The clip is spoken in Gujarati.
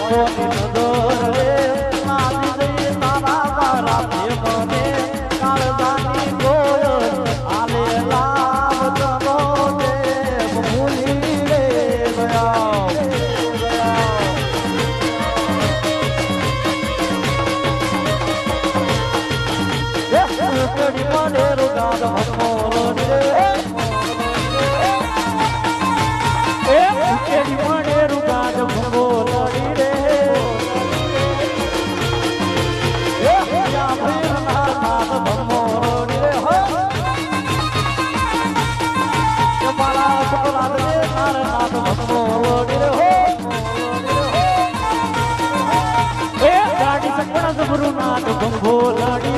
કોની નજર રે મારી મારા સુકલાદ